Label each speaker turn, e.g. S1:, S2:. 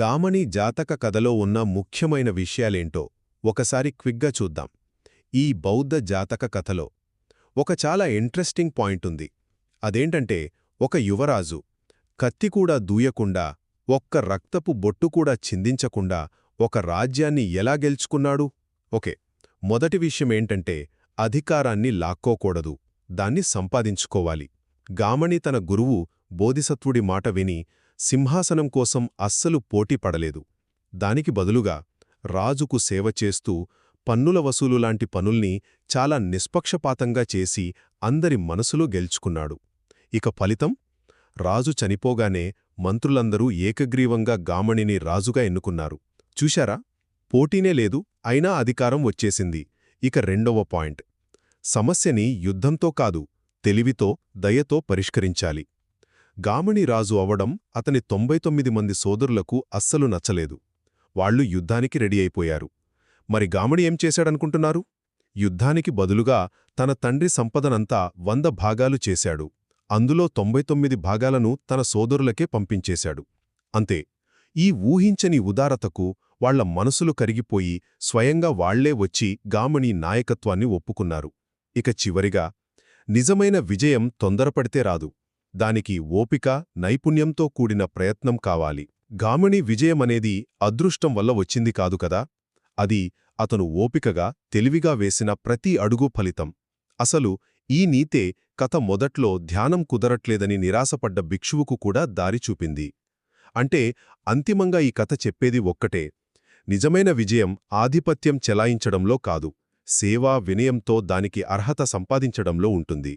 S1: గామణి జాతక కథలో ఉన్న ముఖ్యమైన విషయాలేంటో ఒకసారి క్విక్గా చూద్దాం. ఈ బౌద్ధ జాతక కథలో ఒక చాలా ఇంట్రెస్టింగ్ పాయింట్ ఉంది. అదేంటంటే ఒక యువరాజు కత్తి కూడా దూయకుండా ఒక్క రక్తపు బొట్టు కూడా చిందించకుండా ఒక రాజ్యాన్ని ఎలా గెలుచుకున్నాడు? ఓకే మొదటి విషయమేంటంటే అధికారాన్ని లాక్కోకూడదు. దాన్ని సంపాదించుకోవాలి. గామణి తన గురువు బోధిసత్వుడి మాట విని సింహాసనం కోసం అస్సలు పోటీ పడలేదు. దానికి బదులుగా రాజుకు సేవ చేస్తూ పన్నుల వసూలు లాంటి పనుల్ని చాలా నిష్పక్షపాతంగా చేసి అందరి మనసులో గెలుచుకున్నాడు. ఇక ఫలితం? రాజు చనిపోగానే మంత్రులందరూ ఏకగ్రీవంగా గామణిని రాజుగా ఎన్నుకున్నారు. చూశారా? పోటీనే లేదు అయినా అధికారం వచ్చేసింది. ఇక రెండవ పాయింట్. సమస్యని యుద్ధంతో కాదు తెలివితో దయతో పరిష్కరించాలి. గామణి రాజు అవడం అతని తొంభై తొమ్మిది మంది సోదరులకు అస్సలు నచ్చలేదు. వాళ్ళు యుద్ధానికి రెడీ అయిపోయారు. మరి గామణి ఏం చేశాడనుకుంటున్నారు? యుద్ధానికి బదులుగా తన తండ్రి సంపదనంతా వంద భాగాలు చేశాడు. అందులో తొంభై తొమ్మిది భాగాలను తన సోదరులకే పంపించేశాడు. అంతే ఈ ఊహించని ఉదారతకు వాళ్ళ మనసులు కరిగిపోయి స్వయంగా వాళ్ళే వచ్చి గామణి నాయకత్వాన్ని ఒప్పుకున్నారు. ఇక చివరిగా నిజమైన విజయం తొందరపడితే రాదు. దానికి ఓపిక నైపుణ్యంతో కూడిన ప్రయత్నం కావాలి. గామిణి విజయమనేది అదృష్టం వల్ల వచ్చింది కాదు కదా? అది అతను ఓపికగా తెలివిగా వేసిన ప్రతి అడుగు ఫలితం. అసలు ఈ నీతే కథ మొదట్లో ధ్యానం కుదరట్లేదని నిరాశపడ్డ భిక్షువుకు కూడా దారి చూపింది. అంటే అంతిమంగా ఈ కథ చెప్పేది ఒక్కటే. నిజమైన విజయం ఆధిపత్యం చెలాయించడంలో కాదు. సేవా వినయంతో దానికి అర్హత సంపాదించడంలో ఉంటుంది.